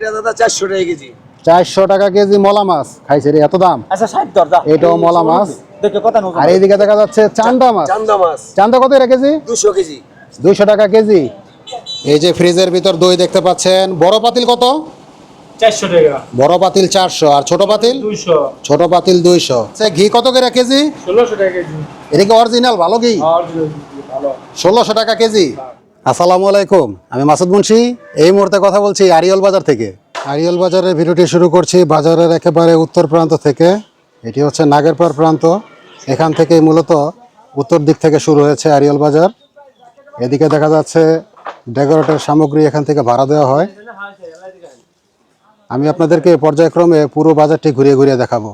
দাদা চারশো টাকা কেজি। চারশো টাকা কেজি মলা মাছ খাইছে রে এত দাম? আচ্ছা ষাট দর দা এটাও মলা মাছ। আর এইদিকে দেখা যাচ্ছে চান্দা মাছ। চান্দা মাছ। চান্দা কত এটা কেজি? দুশো কেজি। টাকা কেজি। এই যে ফ্রিজের ভিতর দই দেখতে পাচ্ছেন। বড় পাতিল কত? চারশো টাকা। বড় পাতিল চারশো। আর ছোট পাতিল? দুইশো। ছোট পাতিল দুইশো। সে ঘি কত করে কেজি? ষোলোশো টাকা কেজি। এটা কি অরিজিনাল? ভালো ঘি? ষোলোশো টাকা কেজি। আসসালামু আলাইকুম, আমি মাসুদ মুন্সি। এই মুহূর্তে কথা বলছি আরিয়ল বাজার থেকে। আরিয়ল বাজারের ভিডিওটি শুরু করছি বাজারের একেবারে উত্তর প্রান্ত থেকে। এটি হচ্ছে নাগেরপাড় প্রান্ত। এখান থেকে মূলত উত্তর দিক থেকে শুরু হয়েছে আরিয়ল বাজার। এদিকে দেখা যাচ্ছে ডেকোরেটের সামগ্রী এখান থেকে ভাড়া দেওয়া হয়। আমি আপনাদেরকে পর্যায়ক্রমে পুরো বাজারটি ঘুরিয়ে ঘুরিয়ে দেখাবো।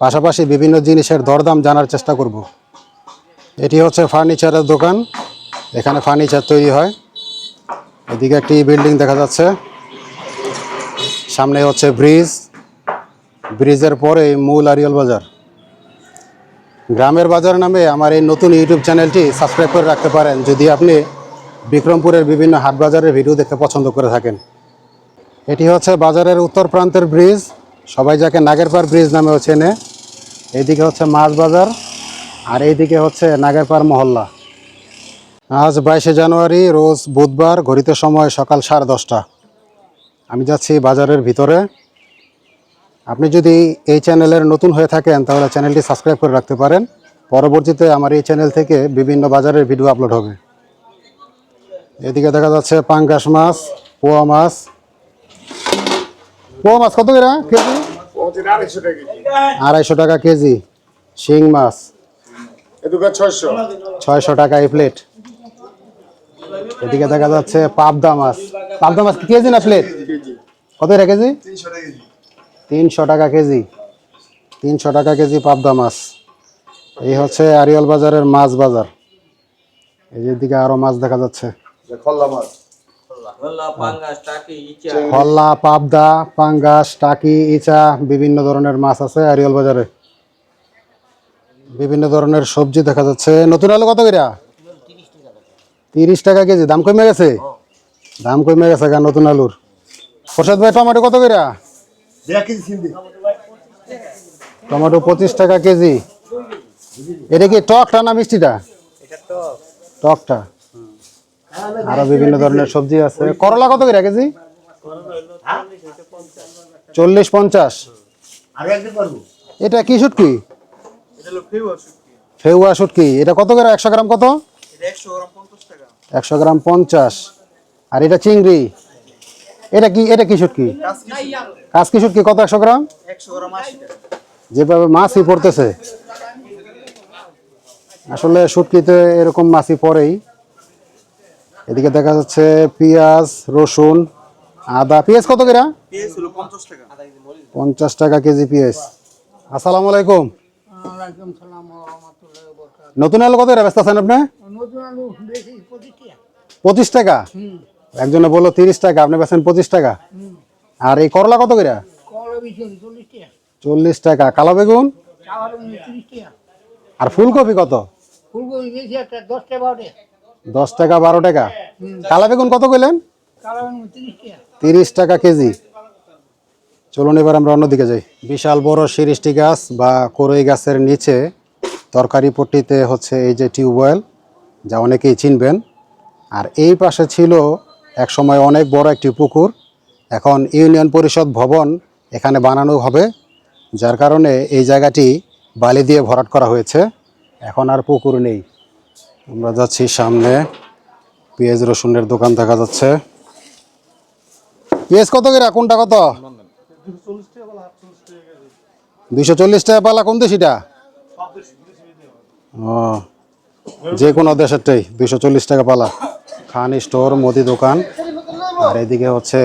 পাশাপাশি বিভিন্ন জিনিসের দরদাম জানার চেষ্টা করব। এটি হচ্ছে ফার্নিচারের দোকান। এখানে ফার্নিচার তৈরি হয়। এদিকে একটি বিল্ডিং দেখা যাচ্ছে। সামনে হচ্ছে ব্রিজ। ব্রিজের পরে মূল আরিয়াল বাজার। গ্রামের বাজার নামে আমার এই নতুন ইউটিউব চ্যানেলটি সাবস্ক্রাইব করে রাখতে পারেন, যদি আপনি বিক্রমপুরের বিভিন্ন হাট বাজারের ভিডিও দেখতে পছন্দ করে থাকেন। এটি হচ্ছে বাজারের উত্তর প্রান্তের ব্রিজ। সবাই যাকে নাগেরপাড় ব্রিজ নামেও চেনে। এইদিকে হচ্ছে মাছ বাজার আর এইদিকে হচ্ছে নাগেরপাড় মহল্লা। আজ বাইশে জানুয়ারি রোজ বুধবার ঘড়িতে সময় সকাল সাড়ে দশটা। আমি যাচ্ছি বাজারের ভিতরে। আপনি যদি এই চ্যানেলের নতুন হয়ে থাকেন তাহলে চ্যানেলটি সাবস্ক্রাইব করে রাখতে পারেন। পরবর্তীতে আমার এই চ্যানেল থেকে বিভিন্ন বাজারের ভিডিও আপলোড হবে। এদিকে দেখা যাচ্ছে পাঙ্গাস মাছ পোয়া মাছ। পোয়া মাছ কত করে? কেজি? আড়াইশো টাকা কেজি। আড়াইশো টাকা কেজি শিং মাছ ছয়শো টাকা এই প্লেট এদিকে দেখা যাচ্ছে পাবদা মাছ। পাবদা মাছ কি কেজি না প্লেট? কত এটা কেজি? তিনশো টাকা কেজি। তিনশো টাকা কেজি তিনশো টাকা কেজি পাবদা মাছ। এই হচ্ছে আরিয়াল বাজারের মাছ বাজার। এই যে দিকে আরও মাছ দেখা যাচ্ছে। খল্লা খল্লা পাবদা পাঙ্গাস টাকি ইচা বিভিন্ন ধরনের মাছ আছে আরিয়াল বাজারে। বিভিন্ন ধরনের সবজি দেখা যাচ্ছে। নতুন আলু কত করে? তিরিশ টাকা কেজি দাম কমে গেছে? দাম কমে গেছে গা নতুন আলুর। প্রসাদ ভাই টমেটো কত করে টমেটো পঁচিশ টাকা কেজি। এটা কি টকটা না মিষ্টিটা? টকটা। আরও বিভিন্ন ধরনের সবজি আছে। করলা কত করে কেজি? চল্লিশ পঞ্চাশ। আরও একদিন পারব এটা কি শুটকি? আছে ফেউয়া শুটকি। এটা কত করে একশো গ্রাম কত? এটা একশো গ্রাম পঞ্চাশ। আর এটা চিংড়ি। এটা কি এটা কি শুটকি? কাজকি শুটকি? কত একশো গ্রাম? যেভাবে মাছই পড়তেছে। আসলে শুটকিতে এরকম মাছই পড়েই। এদিকে দেখা যাচ্ছে পেঁয়াজ রসুন আদা। পেঁয়াজ কত করে? পঞ্চাশ টাকা কেজি পেঁয়াজ। আসসালামু আলাইকুম। নতুন আলু কত ব্যস্ত আছেন আপনি? পঁচিশ টাকা? একজনে বলল তিরিশ টাকা আপনি বেছেন পঁচিশ টাকা। আর এই করলা কত করে? চল্লিশ টাকা। কালো বেগুন? আর ফুলকপি কত? দশ টাকা বারো টাকা। কালা বেগুন কত কইলেন? তিরিশ টাকা। তিরিশ টাকা কেজি। চলুন এবার আমরা অন্যদিকে যাই। বিশাল বড় সিরিষ্টি গাছ বা করই গাছের নিচে তরকারি পট্টিতে হচ্ছে এই যে টিউবওয়েল যা অনেকেই চিনবেন। আর এই পাশে ছিল এক সময় অনেক বড় একটি পুকুর। এখন ইউনিয়ন পরিষদ ভবন এখানে বানানো হবে, যার কারণে এই জায়গাটি বালি দিয়ে ভরাট করা হয়েছে। এখন আর পুকুর নেই। আমরা যাচ্ছি সামনে। পেঁয়াজ রসুনের দোকান দেখা যাচ্ছে। পেঁয়াজ কত করে? কোনটা কত? দুইশো চল্লিশ টাকা পালা, কোন দেশিটা? ও, যে কোনো দেশেরটাই দুইশো চল্লিশ টাকা পালা। খান স্টোর, মুদি দোকান। আর এদিকে হচ্ছে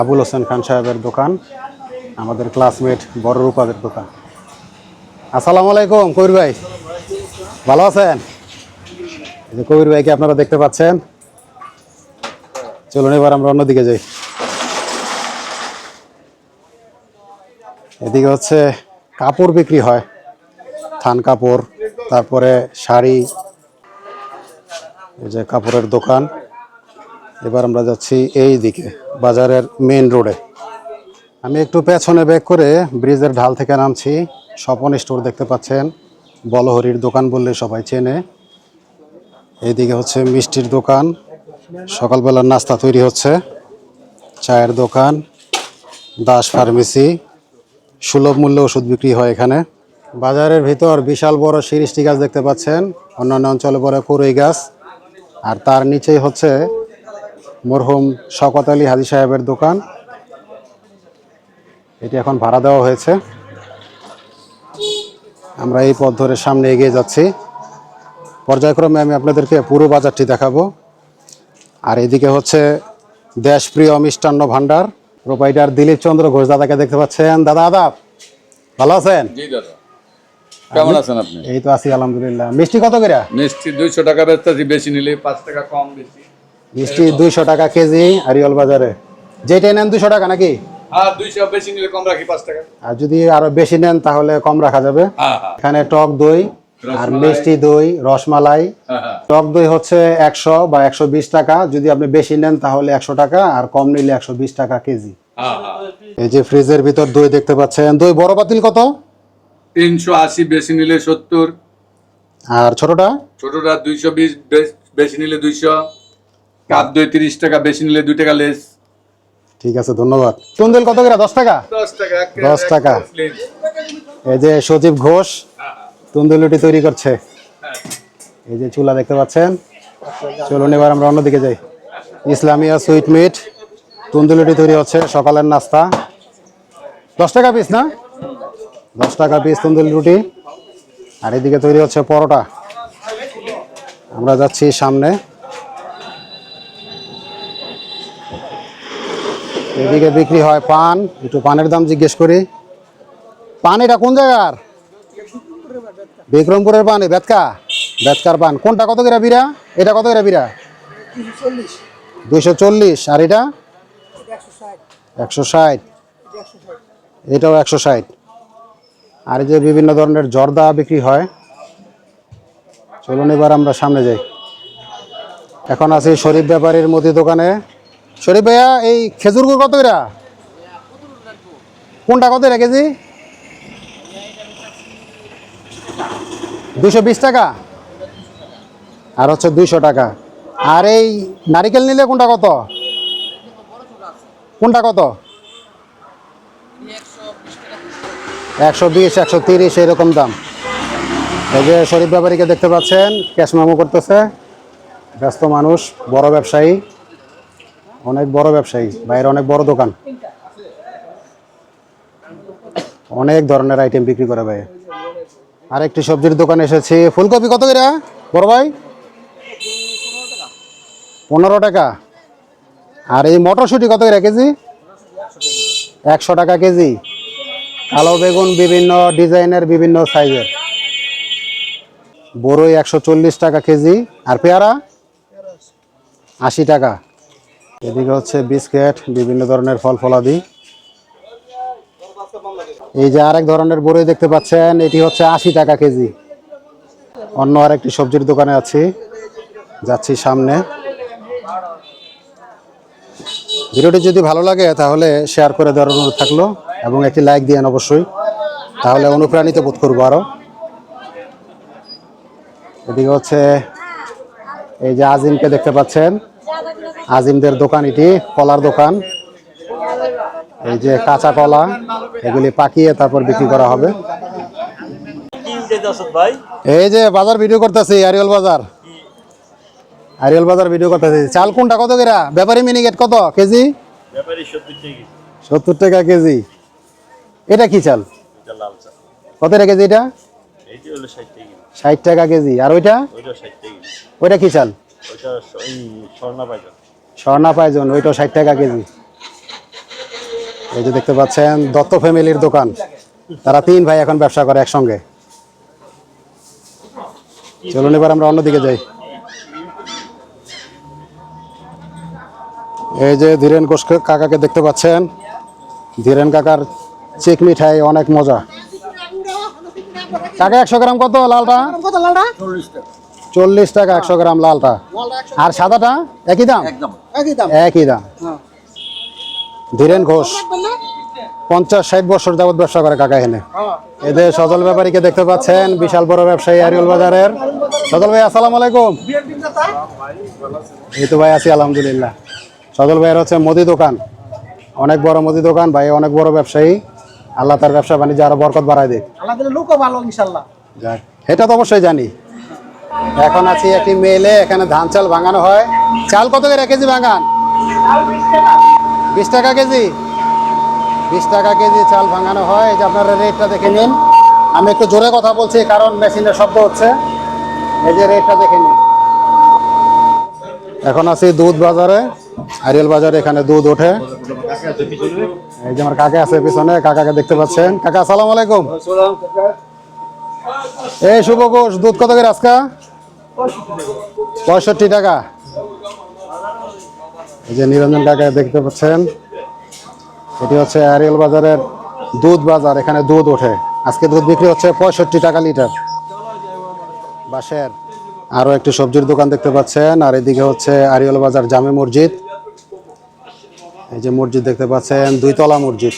আবুল হোসেন খান সাহেবের দোকান, আমাদের ক্লাসমেট বড় রূপাদের দোকান। আসসালামু আলাইকুম, কবির ভাই। ভালো আছেন? যে কবির ভাইকে আপনারা দেখতে পাচ্ছেন। চলুন এবার আমরা অন্যদিকে যাই। এদিকে হচ্ছে কাপড় বিক্রি হয়। থান কাপড়, তারপরে শাড়ি এই যে কাপড়ের দোকান। এবার আমরা যাচ্ছি এই দিকে, বাজারের মেন রোডে আমি একটু পেছনে ব্যাক করে ব্রিজের ঢাল থেকে নামছি। স্বপন স্টোর দেখতে পাচ্ছেন। বলহরির দোকান বললে সবাই চেনে। এইদিকে হচ্ছে মিষ্টির দোকান। সকালবেলার নাস্তা তৈরি হচ্ছে। চায়ের দোকান। দাস ফার্মেসি সুলভ মূল্যে ওষুধ বিক্রি হয় এখানে। বাজারের ভিতর বিশাল বড় শিরিষ্টি গাছ দেখতে পাচ্ছেন। অন্যান্য অঞ্চলে বড় কুরই গাছ। আর তার নিচেই হচ্ছে মরহুম শকত আলী হাজি সাহেবের দোকান। এটি এখন ভাড়া দেওয়া হয়েছে। আমরা এই পথ ধরে সামনে এগিয়ে যাচ্ছি। পর্যায়ক্রমে আমি আপনাদেরকে পুরো বাজারটি দেখাবো। আর এদিকে হচ্ছে দেশপ্রিয় মিষ্টান্ন ভাণ্ডার। প্রোপাইটার দিলীপ চন্দ্র ঘোষ দাদাকে দেখতে পাচ্ছেন। দাদা আদাব, ভালো আছেন? কেমন আছেন আপনি? এই তো আছি আলহামদুলিল্লাহ। মিষ্টি কত করে? মিষ্টি দুইশো টাকা বেচতেছি বেশি নিলে পাঁচ টাকা কম বেশি। মিষ্টি দুইশো টাকা কেজি আরিয়ল বাজারে। যেটাই নেন দুশো টাকা নাকি? হ্যাঁ দুইশো বেশি নিলে কম রাখি পাঁচ টাকা। আর যদি আরও বেশি নেন তাহলে কম রাখা যাবে। হ্যাঁ হ্যাঁ। এখানে টক দই আর মিষ্টি দই রসমালাই। টক দই হচ্ছে একশো বা একশো বিশ টাকা। যদি আপনি বেশি নেন তাহলে একশো টাকা আর কম নিলে একশো বিশ টাকা কেজি। এই যে ফ্রিজের ভিতর দই দেখতে পাচ্ছেন। দই বড় পাতিল কত? তিনশো আশি বেশি নিলে সত্তর। আর ছোটটা? ছোটটা দুইশো বিশ বেশি নিলে দুইশো। কাপ দই তিরিশ টাকা বেশি নিলে দুই টাকা লেস ঠিক আছে ধন্যবাদ। চন্দল কত করে? দশ টাকা? দশ টাকা দশ টাকা। এই যে সজীব ঘোষ হ্যাঁ, হ্যাঁ, তন্দুলুটি তৈরি করছে। হ্যাঁ। এই যে চুলা দেখতে পাচ্ছেন। চলুন এবার আমরা অন্যদিকে যাই। ইসলামিয়া সুইট মিট তন্দুলুটি তৈরি হচ্ছে সকালের নাস্তা। দশ টাকা পিস না? দশ টাকা পিস তন্দুরি রুটি। আর এদিকে তৈরি হচ্ছে পরোটা। আমরা যাচ্ছি সামনে। এদিকে বিক্রি হয় পান। একটু পানের দাম জিজ্ঞেস করি। পান এটা কোন জায়গার? বিক্রমপুরের পান বেতকা বেতকার পান। কোনটা কত করে বিরা? এটা কত করে বিরা? দুইশো চল্লিশ। আর এটা? একশো ষাট। এটাও একশো ষাট। আর যে বিভিন্ন ধরনের জর্দা বিক্রি হয়, চলুন এবার আমরা সামনে যাই। এখন আছি শরীফ ব্যাপারীর মুদি দোকানে। শরীফ ভাইয়া, এই খেজুর গুড় কত এরা কোনটা কত এরা কেজি? দুশো বিশ টাকা। আর হচ্ছে দুইশো টাকা। আর এই নারিকেল নিলে কোনটা কত? কোনটা কত? একশো বিশ, একশো তিরিশ, এরকম দাম। এই যে শরীফ ব্যাপারীকে দেখতে পাচ্ছেন, ক্যাশ মেমো করতেছে। ব্যস্ত মানুষ, বড় ব্যবসায়ী। অনেক বড় ব্যবসায়ী, বাইরে অনেক বড় দোকান। অনেক ধরনের আইটেম বিক্রি করে ভাই। আর একটি সবজির দোকানে এসেছি। ফুলকপি কত করে, বড় ভাই? পনেরো টাকা। আর এই মটরশুঁটি কত করে, কেজি? একশো টাকা কেজি। কালো বেগুন বিভিন্ন ডিজাইনের, বিভিন্ন সাইজের। বড়ই একশো চল্লিশ টাকা কেজি। আর পেয়ারা? আশি টাকা। এদিকে হচ্ছে বিস্কিট, বিভিন্ন ধরনের ফল ফলাদি। এই যে আরেক ধরনের বড়ই দেখতে পাচ্ছেন, এটি হচ্ছে আশি টাকা কেজি। অন্য আরেকটি সবজির দোকানে আছি। যাচ্ছি সামনে। ভিডিওটি যদি ভালো লাগে তাহলে শেয়ার করে দেওয়ার অনুরোধ থাকল। এবং একটি লাইক দিয়েন অবশ্যই। তাহলে অনুপ্রাণিত বোধ করব আরও এদিকে হচ্ছে এই যে আজিমকে দেখতে পাচ্ছেন। আজিমদের দোকান এটি কলার দোকান। এই যে কাঁচা কলা এগুলি পাকিয়ে তারপর বিক্রি করা হবে। এই যে বাজার ভিডিও করতেছি আরিয়াল বাজার। আরিয়াল বাজার ভিডিও করতেছি। চাল কোনটা কত কেরা? ব্যাপারী মিনিকেট কত? কেজি? সত্তর টাকা কেজি। এটা কি চাল? কত টাকা কেজি এটা? ষাট টাকা কেজি। আর ওইটা? ওইটা ওইটা কি চাল? স্বর্ণা পাইজন। স্বর্ণা পাইজন ওইটাও ষাট টাকা কেজি। এই যে দেখতে পাচ্ছেন দত্ত ফ্যামিলির দোকান। তারা তিন ভাই এখন ব্যবসা করে একসঙ্গে। চলুন এবার আমরা অন্যদিকে যাই। এই যে ধীরেন ঘোষ কাকাকে দেখতে পাচ্ছেন। ধীরেন কাকার চিক মিঠাই অনেক মজা। কাকা একশো গ্রাম কত লালটা? চল্লিশ টাকা একশো গ্রাম লালটা। আর সাদাটা? একই দাম? একই দাম। ধীরেন ঘোষ পঞ্চাশ ষাট বছর যাবত ব্যবসা করে কাকা এখানে। এদের সজল ব্যাপারীকে দেখতে পাচ্ছেন বিশাল বড় ব্যবসায়ী আরিউল বাজারের। সজল ভাই আসসালামু আলাইকুম। এই তো ভাই আছি আলহামদুলিল্লাহ। সজল ভাইয়ের হচ্ছে মুদি দোকান। অনেক বড় মুদি দোকান ভাই অনেক বড় ব্যবসায়ী। আল্লাহ তার ব্যবসা বাণিজ্য আরও বরকত বাড়ায় দিক। আল্লাহ দিলে লোকও ভালো ইনশাল্লাহ যাক এটা তো অবশ্যই জানি। এখন আছি একটি মেলে এখানে ধান চাল ভাঙানো হয়। চাল কত করে কেজি ভাঙান? বিশ টাকা কেজি। বিশ টাকা কেজি চাল ভাঙানো হয়। এই যে আপনারা রেটটা দেখে নিন। আমি একটু জোরে কথা বলছি কারণ মেশিনের শব্দ হচ্ছে। এই যে রেটটা দেখে নিন। এখন আছি দুধ বাজারে। আরিয়াল বাজারে এখানে দুধ ওঠে। এই যে আমার কাকা আছে পিছনে, কাকাকে দেখতে পাচ্ছেন। কাকা, আসসালামু আলাইকুম। এই শুভ ঘোষ, দুধ কত করে আজকা? পঁয়ষট্টি টাকা। এই যে নিরঞ্জন কাকা দেখতে পাচ্ছেন। এটি হচ্ছে আরিয়াল বাজারের দুধ বাজার, এখানে দুধ ওঠে। আজকে দুধ বিক্রি হচ্ছে পঁয়ষট্টি টাকা লিটার। বাসের আরও একটি সবজির দোকান দেখতে পাচ্ছেন। আর এদিকে হচ্ছে আরিয়াল বাজার জামে মসজিদ। এই যে মসজিদ দেখতে পাচ্ছেন, দুইতলা মসজিদ।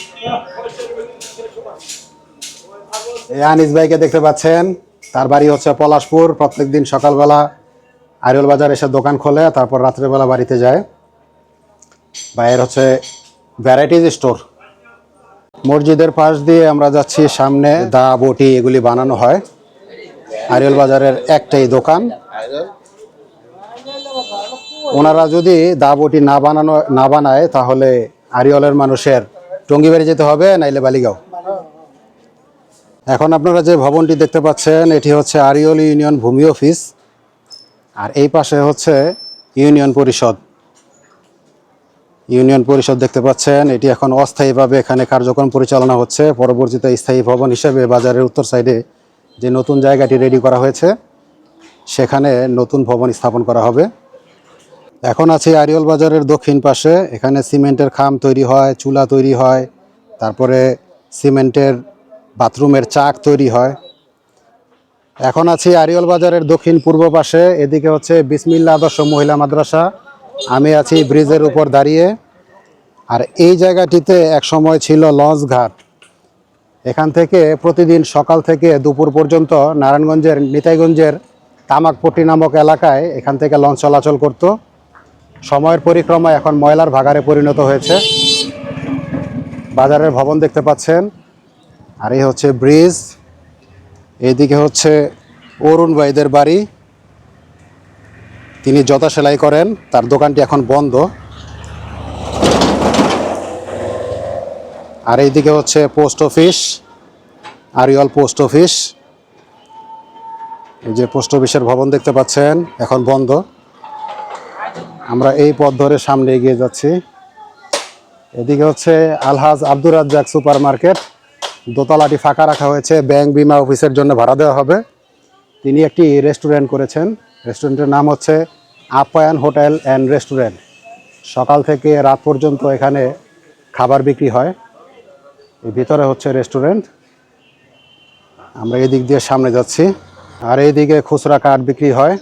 এই আনিস ভাইকে দেখতে পাচ্ছেন, তার বাড়ি হচ্ছে পলাশপুর, প্রত্যেকদিন সকালবেলা আরিয়াল বাজার এসে দোকান খোলে, তারপর রাত্রেবেলা বাড়িতে যায়। ভাইয়ের হচ্ছে ভ্যারাইটিজ স্টোর। মসজিদের পাশ দিয়ে আমরা যাচ্ছি, সামনে দা বটি এগুলি বানানো হয়। আরিয়াল বাজারের একটাই দোকান। ওনারা যদি দা বটি না বানানো, না বানায়, তাহলে আরিয়ালের মানুষের টঙ্গি বেড়ে যেতে হবে, নাইলে বালিগাঁও। এখন আপনারা যে ভবনটি দেখতে পাচ্ছেন, এটি হচ্ছে আরিয়ল ইউনিয়ন ভূমি অফিস। আর এই পাশে হচ্ছে ইউনিয়ন পরিষদ। ইউনিয়ন পরিষদ দেখতে পাচ্ছেন, এটি এখন অস্থায়ীভাবে এখানে কার্যক্রম পরিচালনা হচ্ছে। পরবর্তীতে স্থায়ী ভবন হিসেবে বাজারের উত্তর সাইডে যে নতুন জায়গাটি রেডি করা হয়েছে, সেখানে নতুন ভবন স্থাপন করা হবে। এখন আছে আরিয়ল বাজারের দক্ষিণ পাশে। এখানে সিমেন্টের খাম তৈরি হয়, চুলা তৈরি হয়, তারপরে সিমেন্টের বাথরুমের চাক তৈরি হয়। এখন আছি আরিয়ল বাজারের দক্ষিণ পূর্ব পাশে, এদিকে হচ্ছে বিসমিল্লা আদর্শ মহিলা মাদ্রাসা। আমি আছি ব্রিজের উপর দাঁড়িয়ে। আর এই জায়গাটিতে এক সময় ছিল লঞ্চ ঘাট। এখান থেকে প্রতিদিন সকাল থেকে দুপুর পর্যন্ত নারায়ণগঞ্জের নিতাইগঞ্জের তামাকপট্টি নামক এলাকায় এখান থেকে লঞ্চ চলাচল করত। সময়ের পরিক্রমা এখন ময়লার ভাগারে পরিণত হয়েছে। বাজারের ভবন দেখতে পাচ্ছেন। আর এই হচ্ছে ব্রিজ। এইদিকে হচ্ছে অরুণ ভাইদের বাড়ি। তিনি জতা সেলাই করেন। তার দোকানটি এখন বন্ধ। আর এইদিকে হচ্ছে post office, Arial post office. এই যে পোস্ট অফিসের ভবন দেখতে পাচ্ছেন, এখন বন্ধ। আমরা এই পথ ধরে সামনে এগিয়ে যাচ্ছি। এদিকে হচ্ছে আলহাজ আব্দুর রাজ্জাক সুপার মার্কেট দোতলাটি ফাঁকা রাখা হয়েছে। ব্যাংক বিমা অফিসের জন্য ভাড়া দেওয়া হবে। তিনি একটি রেস্টুরেন্ট করেছেন। রেস্টুরেন্টের নাম হচ্ছে আপ্যায়ন হোটেল অ্যান্ড রেস্টুরেন্ট। সকাল থেকে রাত পর্যন্ত এখানে খাবার বিক্রি হয়। ভিতরে হচ্ছে রেস্টুরেন্ট। আমরা এদিক দিয়ে সামনে যাচ্ছি। আর এইদিকে খুচরা কাঠ বিক্রি হয়।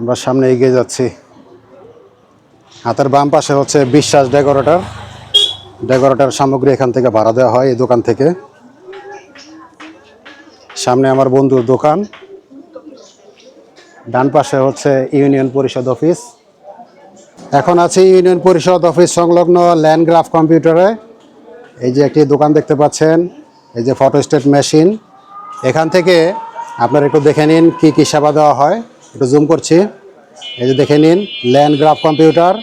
আমরা সামনে এগিয়ে যাচ্ছি। হাতের বাম পাশে হচ্ছে বিশ্বাস ডেকোরেটর। ডেকোরেটর সামগ্রী এখান থেকে ভাড়া দেওয়া হয় এই দোকান থেকে। সামনে আমার বন্ধুর দোকান। ডান পাশে হচ্ছে ইউনিয়ন পরিষদ অফিস। এখন আছি ইউনিয়ন পরিষদ অফিস সংলগ্ন ল্যান্ডগ্রাফ কম্পিউটারে। এই যে একটি দোকান দেখতে পাচ্ছেন, এই যে ফটোস্টেট মেশিন। এখান থেকে আপনারা একটু দেখে নিন কী কী সেবা দেওয়া হয়। একটু জুম করছি। এই যে দেখে নিন ল্যান্ডগ্রাফ কম্পিউটার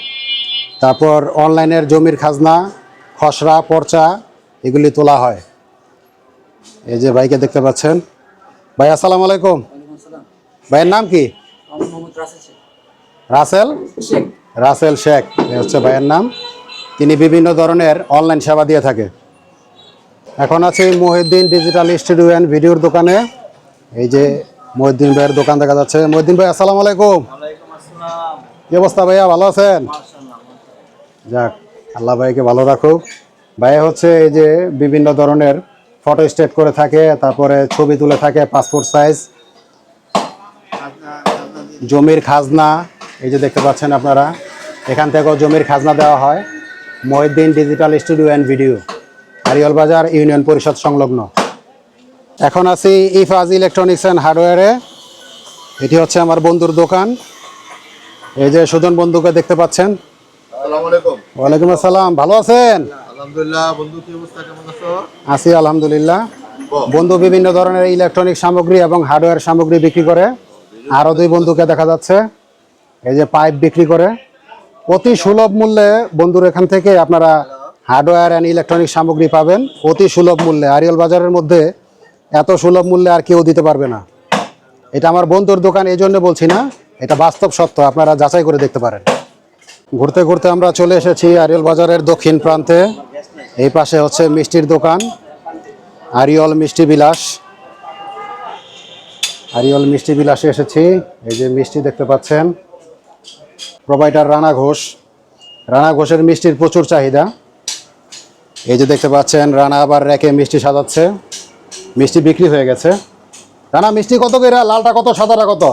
তারপর অনলাইনের জমির খাজনা খসড়া পর্চা এগুলি তোলা হয়। এই যে ভাইকে দেখতে পাচ্ছেন। ভাই আসসালামু আলাইকুম। ভাইয়ের নাম কি? রাসেল রাসেল? শেখ। হচ্ছে ভাইয়ের নাম। তিনি বিভিন্ন ধরনের অনলাইন সেবা দিয়ে থাকে। এখন আছে মহিউদ্দিন ডিজিটাল স্টুডিও অ্যান্ড ভিডিওর দোকানে। এই যে মহিউদ্দিন ভাইয়ের দোকান দেখা যাচ্ছে। মহিউদ্দিন ভাই আসসালামু আলাইকুম। কি অবস্থা ভাইয়া ভালো আছেন? যাক আল্লাহ ভাইকে ভালো রাখুক। ভাই হচ্ছে এই যে বিভিন্ন ধরনের ফটো স্টেট করে থাকে তারপরে ছবি তুলে থাকে পাসপোর্ট সাইজ জমির খাজনা এই যে দেখতে পাচ্ছেন আপনারা এখান থেকেও জমির খাজনা দেওয়া হয়। Mohiddin digital studio and video Arial Bazar union Parishad সংলগ্ন। এখন আছি ইফাজ ইলেকট্রনিক্স অ্যান্ড হার্ডওয়্যারে এটি হচ্ছে আমার বন্ধুর দোকান। এই যে সুজন বন্ধুকে দেখতে পাচ্ছেন। ওয়ালাইকুম আসসালাম। ভালো আছেন? আছি? আলহামদুলিল্লাহ। বন্ধু বিভিন্ন ধরনের ইলেকট্রনিক সামগ্রী এবং হার্ডওয়্যার সামগ্রী বিক্রি করে। আরও দুই বন্ধুকে দেখা যাচ্ছে। এই যে পাইপ বিক্রি করে। অতি সুলভ মূল্যে বন্ধুর এখান থেকে আপনারা হার্ডওয়্যার অ্যান্ড ইলেকট্রনিক সামগ্রী পাবেন। অতি সুলভ মূল্যে। আরিয়াল বাজারের মধ্যে এত সুলভ মূল্যে আর কেউ দিতে পারবে না। এটা আমার বন্ধুর দোকান, এই জন্য বলছি না। এটা বাস্তব সত্য, আপনারা যাচাই করে দেখতে পারেন। ঘুরতে ঘুরতে আমরা চলে এসেছি আরিয়াল বাজারের দক্ষিণ প্রান্তে। এই পাশে হচ্ছে মিষ্টির দোকান, আরিয়ল মিষ্টি বিলাস। আরিয়ল মিষ্টি বিলাসে এসেছি। এই যে মিষ্টি দেখতে পাচ্ছেন। প্রোভাইডার রানা ঘোষ। রানা ঘোষের মিষ্টির প্রচুর চাহিদা। এই যে দেখতে পাচ্ছেন, রানা আবার র্যাকে মিষ্টি সাজাচ্ছে। মিষ্টি বিক্রি হয়ে গেছে। রানা মিষ্টি কত করে? লালটা কত? সাদাটা কত?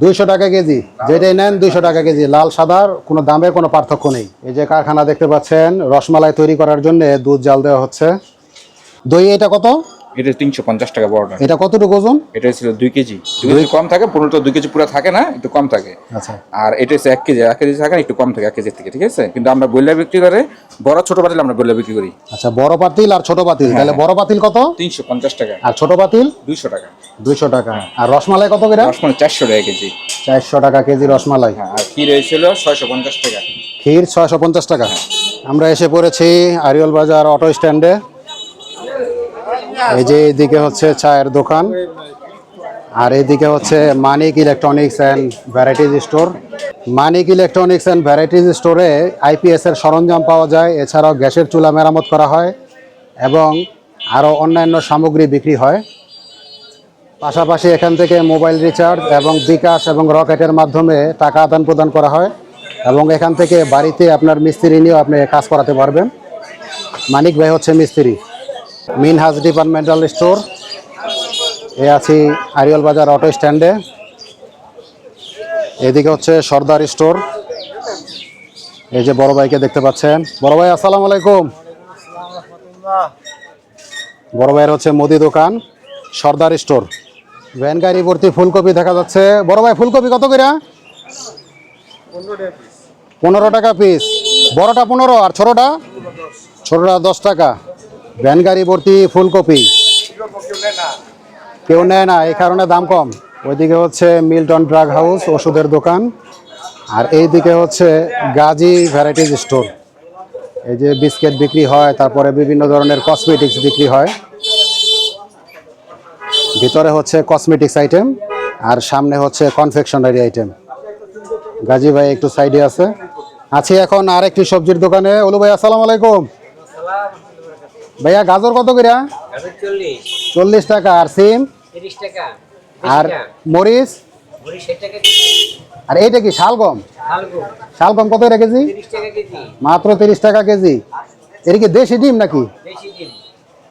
দুইশো টাকা কেজি। যেটাই নেন দুইশো টাকা কেজি। লাল সাদার কোনো দামের কোনো পার্থক্য নেই। এই যে কারখানা দেখতে পাচ্ছেন রসমালাই তৈরি করার জন্য দুধ জাল দেওয়া হচ্ছে। দই এটা কত? এটা তিনশো পঞ্চাশ টাকা বড়টা এটা কতটুকু ওজন? এটা ছিল দুই কেজি। দুই কম থাকে পনেরো দুই কেজি পুরো থাকে না একটু কম থাকে। আচ্ছা। আর এটা হচ্ছে এক কেজি এক কেজি থাকে না, একটু কম থাকে এক কেজির থেকে ঠিক আছে? কিন্তু আমরা বইলা বিক্রি করে বড় ছোট পাতিল আমরা বইলা বিক্রি করি। আচ্ছা বড় পাতিল আর ছোট পাতিল তাহলে বড় পাতিল কত? তিনশো পঞ্চাশ টাকা। আর ছোট পাতিল? দুইশো টাকা। দুইশো টাকা। আর রসমালাই কত করে? রসমালাই চারশো টাকা কেজি। চারশো টাকা কেজি রসমালাই। হ্যাঁ আর ক্ষীর হয়েছিল ছয়শো পঞ্চাশ টাকা। ক্ষীর ছয়শো পঞ্চাশ টাকা। আমরা এসে পড়েছি আরিয়ল বাজার অটো স্ট্যান্ডে। এই যে এইদিকে হচ্ছে চায়ের দোকান। আর এদিকে হচ্ছে Manik electronics and varieties store Manik electronics and varieties স্টোরে আইপিএস এর সরঞ্জাম পাওয়া যায়, এছাড়াও গ্যাসের চুলা মেরামত করা হয় এবং আরও অন্যান্য সামগ্রী বিক্রি হয়। পাশাপাশি এখান থেকে মোবাইল রিচার্জ এবং বিকাশ এবং রকেটের মাধ্যমে টাকা আদান প্রদান করা হয় এবং এখান থেকে বাড়িতে আপনার মিস্ত্রি নিয়েও আপনি কাজ করাতে পারবেন। মানিক ভাই হচ্ছে মিস্ত্রি। মিনহাজ ডিপার্টমেন্টাল স্টোর এ আছি আরিয়াল বাজার অটো স্ট্যান্ডে। এদিকে হচ্ছে সর্দার স্টোর। এই যে বড় ভাইকে দেখতে পাচ্ছেন। বড় ভাই, আসসালামু আলাইকুম। বড় ভাইয়ের হচ্ছে মুদি দোকান, সর্দার স্টোর। ভ্যান, গাড়ি, ভর্তি ফুলকপি দেখা যাচ্ছে। বড় ভাই, ফুলকপি কত করে? পনেরো টাকা পিস বড়টা পনেরো আর ছোটটা? ছোটটা দশ টাকা। ভ্যান, গাড়ি, ভর্তি ফুলকপি। কেউ নেয় না এই কারণে দাম কম। ওইদিকে হচ্ছে মিল্টন ড্রাগ হাউস ওষুধের দোকান। আর এইদিকে হচ্ছে গাজী ভ্যারাইটিজ স্টোর। এই যে বিস্কিট বিক্রি হয় তারপরে বিভিন্ন ধরনের কসমেটিক্স বিক্রি হয়। ভিতরে হচ্ছে কসমেটিক্স আইটেম আর সামনে হচ্ছে কনফেকশনারি আইটেম। গাজী ভাই একটু সাইডে আছে। আছি এখন আর একটি সবজির দোকানে। ওলু ভাই আসসালামু আলাইকুম। ভাইয়া গাজর কত করে? চল্লিশ টাকা। আর সিম? আর মরিচ? আর এইটা কি শালগম? শালগম। শালগম কত কেজি? মাত্র তিরিশ টাকা কেজি। এটা কি দেশি ডিম নাকি? দেশি ডিম।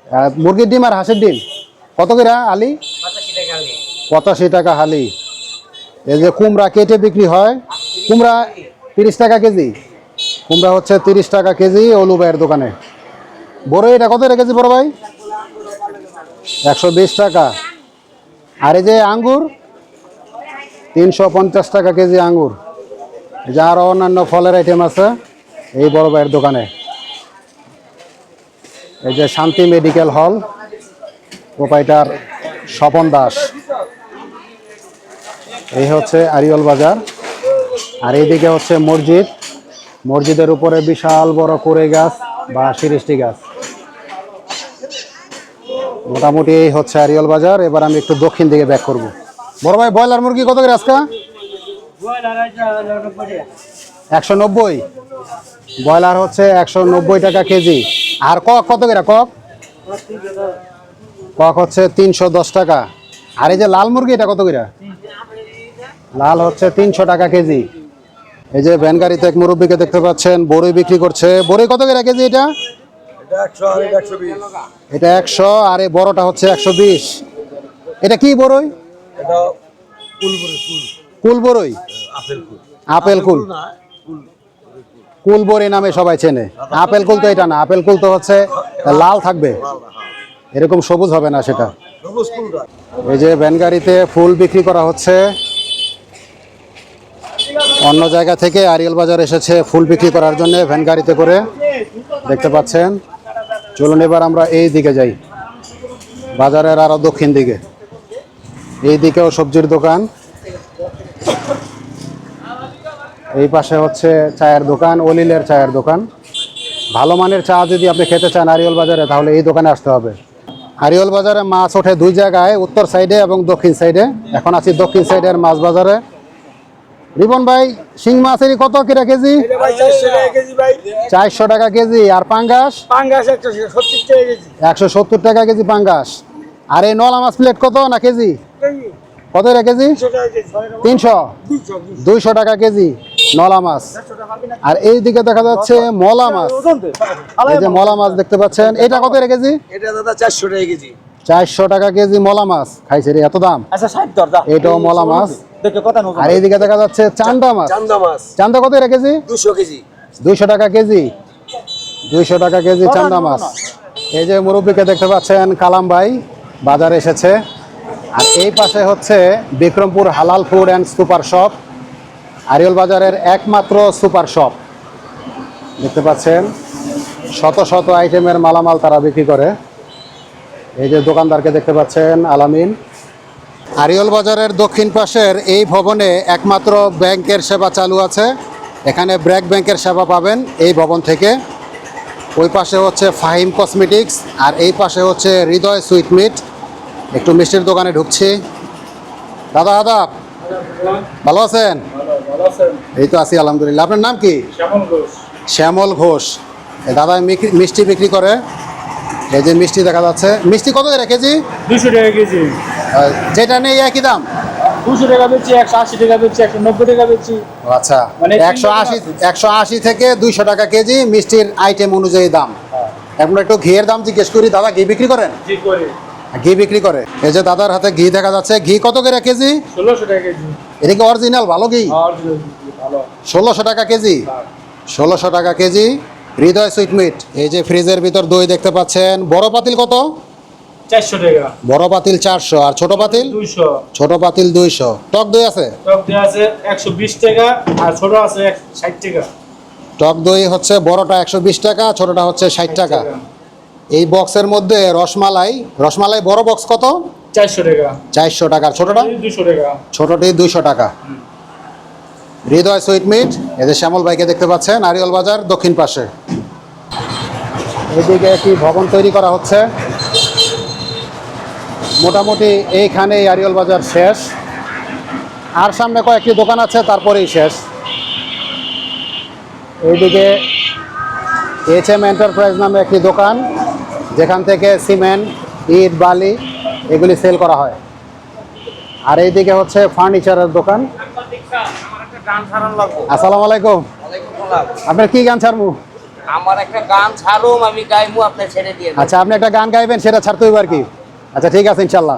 আহ, মুরগির ডিম আর হাঁসের ডিম? কত করে আলি? পঁচাশি টাকা আলি। পঁচাশি টাকা হালি এই যে কুমড়া কেটে বিক্রি হয়। কুমড়া তিরিশ টাকা কেজি। কুমড়া হচ্ছে তিরিশ টাকা কেজি অলু ভাইয়ের দোকানে। বড় এটা কত রে কেজি বড় ভাই? একশো বিশ টাকা। আর এই যে আঙ্গুর, তিনশো পঞ্চাশ টাকা কেজি আঙ্গুর। এই যে অন্যান্য ফলের আইটেম আছে এই বড় ভাইয়ের দোকানে। এই যে শান্তি medical hall proprietor Swapan Das. এই হচ্ছে আরিয়ল বাজার। আর এইদিকে হচ্ছে মসজিদ। মসজিদের উপরে বিশাল বড় কোরে গাছ বা সিরিষ্টি গাছ। মোটামুটি এই হচ্ছে আরিয়াল বাজার। এবার আমি একটু দক্ষিণ দিকে ব্যাক করব। বড় ভাই, ব্রয়লার মুরগি কত করে আজকা? একশো নব্বই। ব্রয়লার হচ্ছে একশো নব্বই টাকা কেজি। আর কক কত করে কক? কক হচ্ছে তিনশো দশ টাকা। আর এই যে লাল মুরগি, এটা কত করে? লাল হচ্ছে তিনশো টাকা কেজি। এই যে ভ্যান গাড়িতে এক মুরব্বীকে দেখতে পাচ্ছেন, বড়ই বিক্রি করছে। বড়ই কত করে কেজি এটা? এটা একশো আর এই বড়টা হচ্ছে একশো বিশ। এটা কি বড়ই? কুল। বড়ই আপেল কুল। কুল। কুলবরি নামে সবাই চেনে। আপেল কুল তো এটা না আপেল কুল তো হচ্ছে লাল থাকবে। এরকম সবুজ হবে না সেটা। এই যে ভ্যান গাড়িতে ফুল বিক্রি করা হচ্ছে। অন্য জায়গা থেকে আরিয়াল বাজার এসেছে ফুল বিক্রি করার জন্য ভ্যান গাড়িতে করে। দেখতে পাচ্ছেন। চলুন, এবার আমরা এই দিকে যাই। বাজারের আরও দক্ষিণ দিকে। এই দিকেও সবজির দোকান। এই পাশে হচ্ছে চায়ের দোকান, অলিলের চায়ের দোকান। ভালো মানের চা যদি আপনি খেতে চান আরিয়ল বাজারে, তাহলে এই দোকানে আসতে হবে। আরিয়ল বাজারে মাছ ওঠে দুই জায়গায়, উত্তর সাইডে এবং দক্ষিণ সাইডে। এখন আছি দক্ষিণ সাইডের মাছ বাজারে। রিবন ভাই শিং মাছেরই কত কিরা কেজি? চারশো টাকা কেজি আর পাঙ্গাস? একশো সত্তর টাকা কেজি। পাঙ্গাস। আর এই নলা মাছ প্লেট কত না কেজি? কত রে কেজি? তিনশো? দুইশো টাকা কেজি নলা মাছ। আর এই দিকে দেখা যাচ্ছে মলা মাছ। এই যে মলা মাছ দেখতে পাচ্ছেন। এটা কত রে কেজি? এটা দাদা চারশো টাকা কেজি। চারশো টাকা কেজি মলা মাছ। খাইছে রে এত দাম। আচ্ছা এটাও মলা মাছ। দেখে কথা নতুন আর এইদিকে দেখা যাচ্ছে চান্দা মাছ। চান্দা মাছ। চান্দা কত রে কেজি? দুশো কেজি। দুইশো টাকা কেজি। দুইশো টাকা কেজি চান্দা মাছ। এই যে মুরব্বীকে দেখতে পাচ্ছেন কালাম ভাই বাজারে এসেছে। আর এই পাশে হচ্ছে বিক্রমপুর হালাল food and super shop Arial বাজারের একমাত্র সুপার শপ দেখতে পাচ্ছেন শত শত আইটেমের মালামাল তারা বিক্রি করে। এই যে দোকানদারকে দেখতে পাচ্ছেন আলামিন। আরিয়ল বাজারের দক্ষিণ পাশের এই ভবনে একমাত্র ব্যাংকের সেবা চালু আছে। এখানে ব্র্যাক ব্যাংকের সেবা পাবেন এই ভবন থেকে। ওই পাশে হচ্ছে ফাহিম কসমেটিক্স আর এই পাশে হচ্ছে হৃদয় সুইটমিট একটু মিষ্টির দোকানে ঢুকছি। দাদা দাদা ভালো আছেন? এই তো আছি আলহামদুলিল্লাহ। আপনার নাম কি? শ্যামল ঘোষ। এই দাদা মিষ্টি বিক্রি করে। এই যে মিষ্টি দেখা যাচ্ছে। মিষ্টি কত করে? কেজি? দুশো টাকা কেজি। যেটা নেই একই দাম? দুশো টাকা বেচছি একশো আশি টাকা বেচছি একশো নব্বই টাকা বেচছি। ও আচ্ছা। মানে একশো আশি একশো আশি থেকে দুইশো টাকা কেজি মিষ্টির আইটেম অনুযায়ী দাম। এখন একটু ঘিয়ের দাম জিজ্ঞেস করি দাদা ঘি বিক্রি করেন? ঘি বিক্রি করে। এই যে দাদার হাতে ঘি দেখা যাচ্ছে ঘি কত করে কেজি? ষোলোশো টাকা কেজি। এটা কি অরিজিনাল ভালো ঘি? ষোলোশো টাকা কেজি? ষোলোশো টাকা কেজি। হৃদয় সুইটমিট এই যে ফ্রিজের ভিতর দই দেখতে পাচ্ছেন। বড় পাতিল কত? চারশো টাকা। বড় পাতিল চারশো আর ছোট পাতিল? দুইশো। ছোট পাতিল দুইশো। টক দই আছে? টক দেওয়া আছে একশো বিশ টাকা আর ছোট আছে ষাট টাকা। টক দই হচ্ছে বড়টা একশো বিশ টাকা ছোটটা হচ্ছে ষাট টাকা। এই বক্সের মধ্যে রসমালাই রসমালাই বড় বক্স কত? চারশো টাকা। চারশো টাকা। ছোটটা? দুশো টাকা। ছোটটি দুইশো টাকা। হৃদয় সুইট মিট এদের শ্যামল ভাইকে দেখতে পাচ্ছেন নারিয়ল বাজার দক্ষিণ পাশে। এদিকে একটি ভবন তৈরি করা হচ্ছে। মোটামুটি এইখানে আরিয়ল বাজার শেষ। আর সামনে কয়েকটি দোকান আছে তারপরেই শেষ। এইদিকে এইচ এম এন্টারপ্রাইজ নামে একটি দোকান যেখান থেকে সিমেন্ট ইট বালি এগুলি সেল করা হয়। আর এইদিকে হচ্ছে ফার্নিচারের দোকান। আসসালামু আলাইকুম। আপনার কি গান ছাড়বো? আমার একটা গান ছাড়ুম আমি গাইমু আপনি ছেড়ে দিয়ে আচ্ছা আপনি একটা গান গাইবেন সেটা ছাড়তে হইব আর কি। আচ্ছা ঠিক আছে, ইনশাল্লাহ।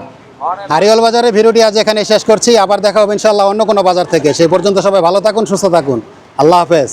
আরিয়ল বাজারের ভিডিওটি আজ এখানে শেষ করছি। আবার দেখা হবে ইনশাল্লাহ অন্য কোনো বাজার থেকে। সেই পর্যন্ত সবাই ভালো থাকুন, সুস্থ থাকুন। আল্লাহ হাফেজ।